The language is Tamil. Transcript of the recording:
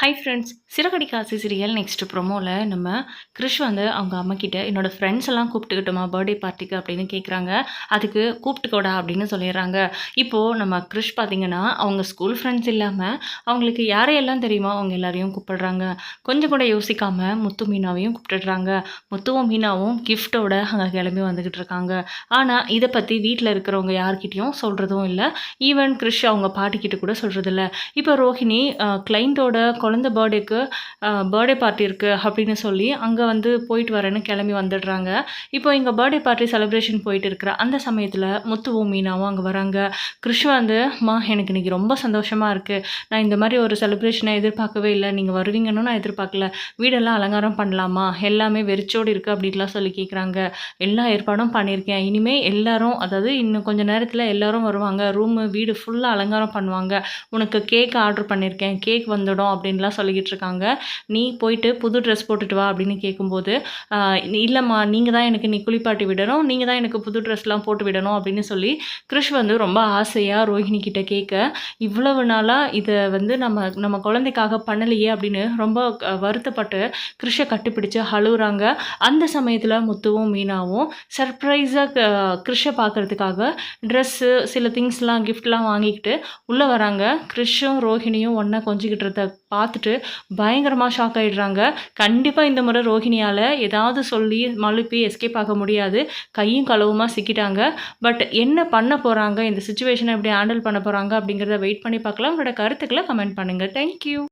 ஹை ஃப்ரெண்ட்ஸ் சிறகடி காசு சீரியல் நெக்ஸ்ட் ப்ரோமோவில் நம்ம கிறிஷ் வந்து அவங்க அம்மக்கிட்ட என்னோடய ஃப்ரெண்ட்ஸ் எல்லாம் கூப்பிட்டுக்கிட்டோமா பர்த்டே பார்ட்டிக்கு அப்படின்னு கேட்குறாங்க அதுக்கு கூப்பிட்டுக்கோடா அப்படின்னு சொல்லிடுறாங்க. இப்போது நம்ம கிறிஷ் பார்த்தீங்கன்னா அவங்க ஸ்கூல் ஃப்ரெண்ட்ஸ் இல்லாமல் அவங்களுக்கு யாரையெல்லாம் தெரியுமோ அவங்க எல்லாரையும் கூப்பிடுறாங்க. கொஞ்சம் கூட யோசிக்காமல் முத்து மீனாவையும் கூப்பிட்டுடுறாங்க. முத்துவும் மீனாவும் கிஃப்ட்டோட அங்கே கிளம்பி வந்துக்கிட்டு இருக்காங்க. ஆனால் இதை பற்றி வீட்டில் இருக்கிறவங்க யார்கிட்டையும் சொல்கிறதும் இல்லை. ஈவன் கிறிஷ் அவங்க பாட்டிக்கிட்ட கூட சொல்கிறதில்ல இப்போ ரோஹிணி கிளைண்ட்டோட குழந்த பர்த்டேக்கு பர்த்டே பார்ட்டி இருக்குது அப்படின்னு சொல்லி அங்கே வந்து போயிட்டு வரேன்னு கிளம்பி வந்துடுறாங்க. இப்போ இங்கே பர்த்டே பார்ட்டி செலிப்ரேஷன் போயிட்டு இருக்கிற அந்த சமயத்தில் முத்துவும் மீனாவும் அங்கே வராங்க. கிருஷ் வந்து மா எனக்கு இன்றைக்கி ரொம்ப சந்தோஷமாக இருக்குது நான் இந்த மாதிரி ஒரு செலிப்ரேஷனை எதிர்பார்க்கவே இல்லை. நீங்கள் வருவீங்கன்னு நான் எதிர்பார்க்கல. வீடெல்லாம் அலங்காரம் பண்ணலாமா? எல்லாமே வெறிச்சோடு இருக்குது அப்படின்லாம் சொல்லி கேட்குறாங்க எல்லா ஏற்பாடும் பண்ணியிருக்கேன். இனிமேல் எல்லாரும் அதாவது இன்னும் கொஞ்சம் நேரத்தில் எல்லோரும் வருவாங்க. ரூமு வீடு ஃபுல்லாக அலங்காரம் பண்ணுவாங்க. உனக்கு கேக் ஆர்டர் பண்ணியிருக்கேன். கேக் வந்துடும் அப்படின்னு அப்படின்லாம் சொல்லிக்கிட்டு இருக்காங்க நீ போயிட்டு புது ட்ரெஸ் போட்டுட்டு வா அப்படின்னு கேட்கும்போது இல்லைம்மா நீங்கள் தான் எனக்கு நீ குளிப்பாட்டி விடணும் நீங்கள் தான் எனக்கு புது ட்ரெஸ்லாம் போட்டு விடணும் அப்படின்னு சொல்லி கிருஷ் வந்து ரொம்ப ஆசையாக ரோஹிணி கிட்ட கேட்க இவ்வளவு நாளாக இதை வந்து நம்ம நம்ம குழந்தைக்காக பண்ணலையே அப்படின்னு ரொம்ப வருத்தப்பட்டு கிருஷை கட்டுப்பிடிச்சு அழுகுறாங்க. அந்த சமயத்தில் முத்துவும் மீனாவும் சர்ப்ரைஸாக கிருஷை பார்க்குறதுக்காக ட்ரெஸ்ஸு சில திங்ஸ்லாம் கிஃப்ட்லாம் வாங்கிக்கிட்டு உள்ளே வராங்க. கிருஷும் ரோஹிணியும் ஒன்றா கொஞ்சிக்கிட்டு இருந்த பார்த்துட்டு பயங்கரமாக ஷாக் ஆகிடுறாங்க கண்டிப்பாக இந்த முறை ரோஹிணியால் ஏதாவது சொல்லி மழுப்பி எஸ்கேப் ஆக முடியாது. கையும் களவுமாக சிக்கிட்டாங்க. பட் என்ன பண்ண போகிறாங்க இந்த சுச்சுவேஷனை எப்படி ஹேண்டில் பண்ண போகிறாங்க அப்படிங்கிறத வெயிட் பண்ணி பார்க்கலாம். உங்களோட கருத்துக்களை கமெண்ட் பண்ணுங்கள் தேங்க்யூ